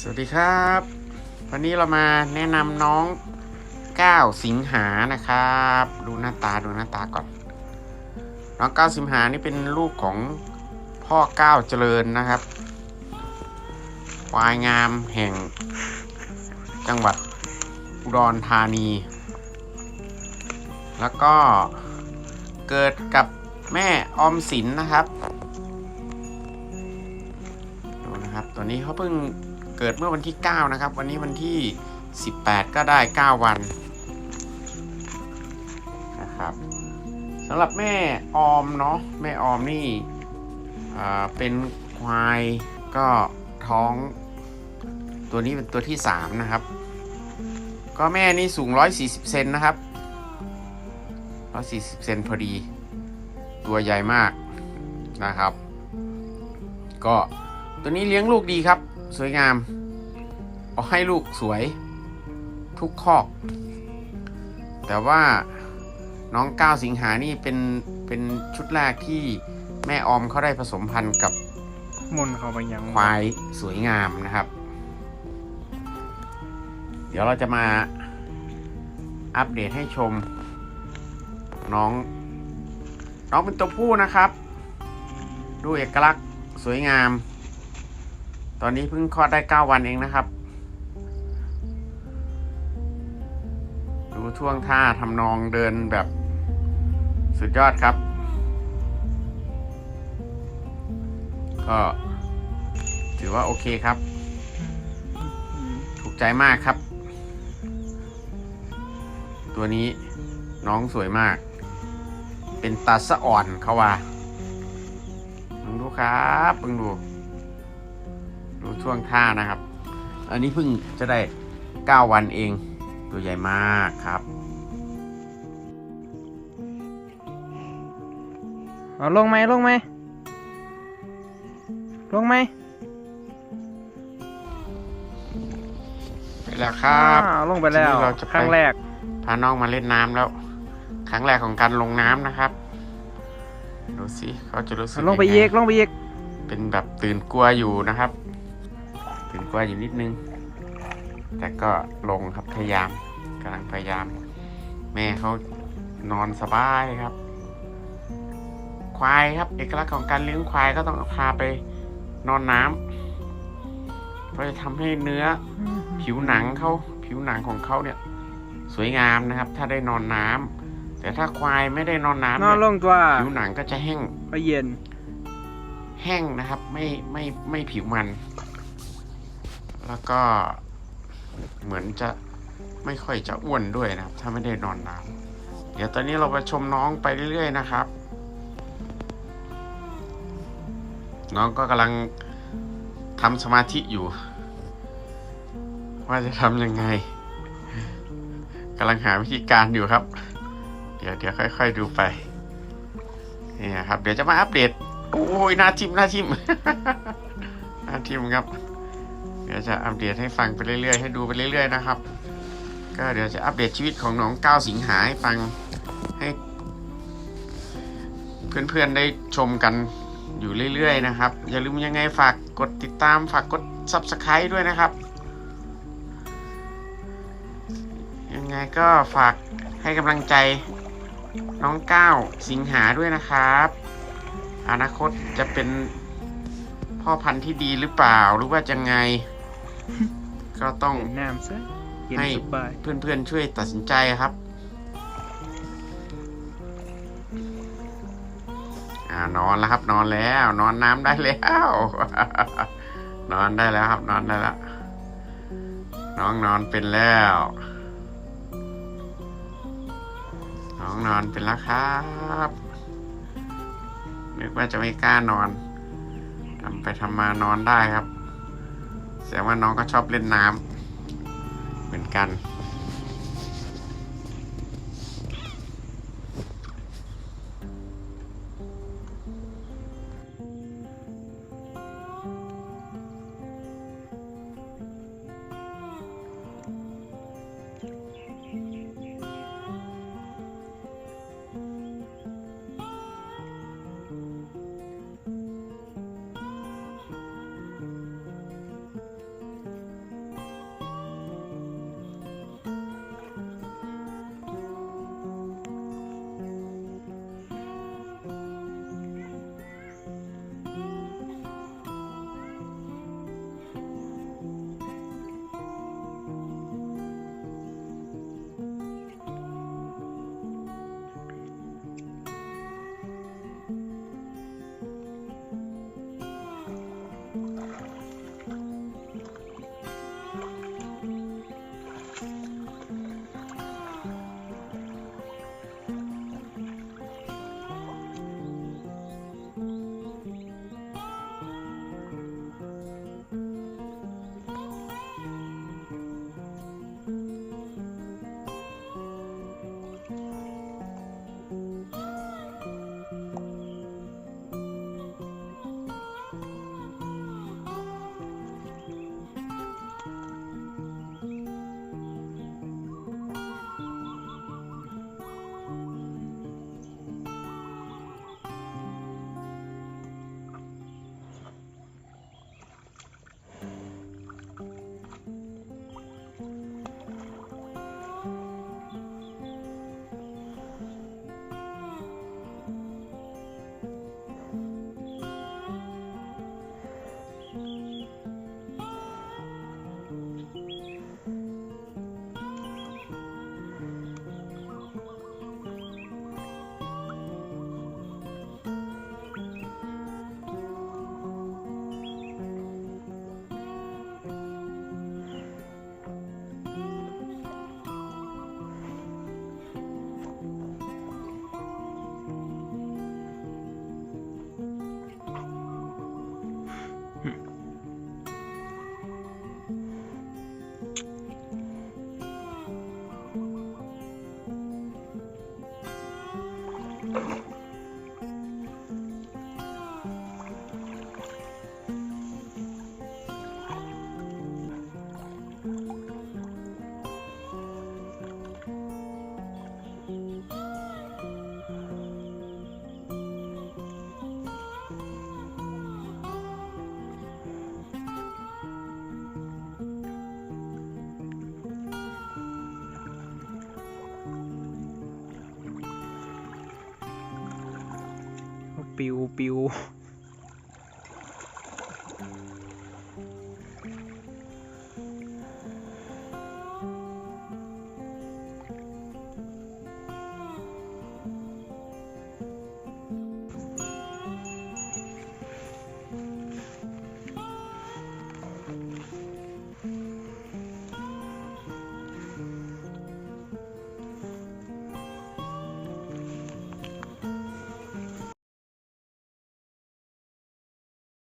สวัสดีครับ วันนี้เรามาแนะนำน้องก้าวสิงหานะครับ ดูหน้าตาดูหน้าตาก่อน น้องก้าวสิงหานี่เป็นลูกของพ่อก้าวเจริญนะครับควายงามแห่งจังหวัดอุดรธานี แล้วก็เกิดกับแม่ออมสินนะครับ ดูนะครับ ตัวนี้เขาเพิ่ง เกิดเมื่อวันที่ 9 นะครับ วันนี้วันที่ 18 ก็ได้ 9 วันนะครับสำหรับแม่ออมเนาะแม่ออมนี่เป็นควายก็ท้องตัวนี้เป็นตัวที่ 3 นะครับ ก็แม่นี่สูง 140 เซนนะครับ 140 เซนพอดี ตัวใหญ่มากนะครับ ก็ตัวนี้เลี้ยงลูกดีครับ สวยงาม เอาให้ลูกสวย ทุกคอก แต่ว่าน้องก้าวสิงหานี่เป็นเป็นชุดแรกที่แม่ออมเขาได้ผสมพันธุ์กับมุนเขาไปยังควายสวยงามนะครับ เดี๋ยวเราจะมาอัปเดตให้ชม น้อง น้องเป็นตัวผู้นะครับ ดูเอกลักษณ์สวยงาม ตอนนี้เพิ่งคลอดได้9วันเองนะครับ ดูท่วงท่าทำนองเดินแบบสุดยอดครับ ก็ถือว่าโอเคครับ ถูกใจมากครับ ตัวนี้น้องสวยมาก เป็นตาสะอ่อนเขาว่ามึงดูครับมึงดู ดูช่วงท่านะครับ อันนี้เพิ่งจะได้ 9 วันเอง ตัวใหญ่มากครับเอาลงไหมลงไหมลงไหมไปแล้วครับอ้าวลงไปแล้วทีนี้เราจะไป ครั้งแรก พาน้องมาเล่นน้ำแล้ว ครั้งแรกของการลงน้ำนะครับ ดูสิเขาจะรู้สึกลงไปยัเยกงไงลงไปเยก เป็นแบบตื่นกลัวอยู่นะครับตื่ นกลัวอยู่นิดนึง แต่ก็ลงครับพยายามกำลังพยายาม แม่เขานอนสบายครับ ควายครับ เอกลักษณ์ของการเลี้ยงควายก็ต้องพาไปนอนน้ำเพราะจะทำให้เนื้อผิวหนังเขาผิวหนังของเขาเนี่ย สวยงามนะครับ ถ้าได้นอนน้ำแต่ถ้าควายไม่ได้นอนน้ำนเนี่อนยลงตัวผิวหนังก็จะแห้งก็เย็น แห้งนะครับ ไม่ไม่ไม่ผิวมัน แล้วก็เหมือนจะไม่ค่อยจะอ้วนด้วยนะครับ ถ้าไม่ได้นอนน้ำเดี๋ยวตอนนี้เราไปชมน้องไปเรื่อยๆนะครับ น้องก็กำลังทำสมาธิอยู่ ว่าจะทำยังไงกำลังหาวิธีการอยู่ครับ เดี๋ยวเดี๋ยวค่อย ๆ ดูไปนี่ครับ เดี๋ยวจะมาอัปเดตโอ้ยหน้าทิมหน้าทิมหน้าทิมครับ เดี๋ยวจะอัปเดตให้ฟังไปเรื่อยๆ ให้ดูไปเรื่อย ๆ นะครับ ก็เดี๋ยวจะอัปเดตชีวิตของน้องก้าวสิงหาให้ฟังให้ เพื่อนๆได้ชมกันอยู่เรื่อยๆ นะครับ อย่าลืมยังไงฝากกดติดตามฝากกด subscribe ด้วยนะครับ ยังไงก็ฝากให้กำลังใจน้องก้าวสิงหาด้วยนะครับ อนาคตจะเป็นพ่อพันธุ์ที่ดีหรือเปล่าหรือว่าจะไง ก็ต้องน้ำซะเย็นให้สบายเพื่อนๆช่วยตัดสินใจครับ อ่านอนแล้วครับ นอนแล้ว นอนน้ำได้แล้ว นอนได้แล้วครับ นอนได้แล้วน้องนอนเป็นแล้ว น้องนอนเป็นแล้วครับนึกว่าจะไม่กล้านอนทำไปทำมานอนได้ครับ แสดงว่าน้องก็ชอบเล่นน้ำเหมือนกัน ปิวปิว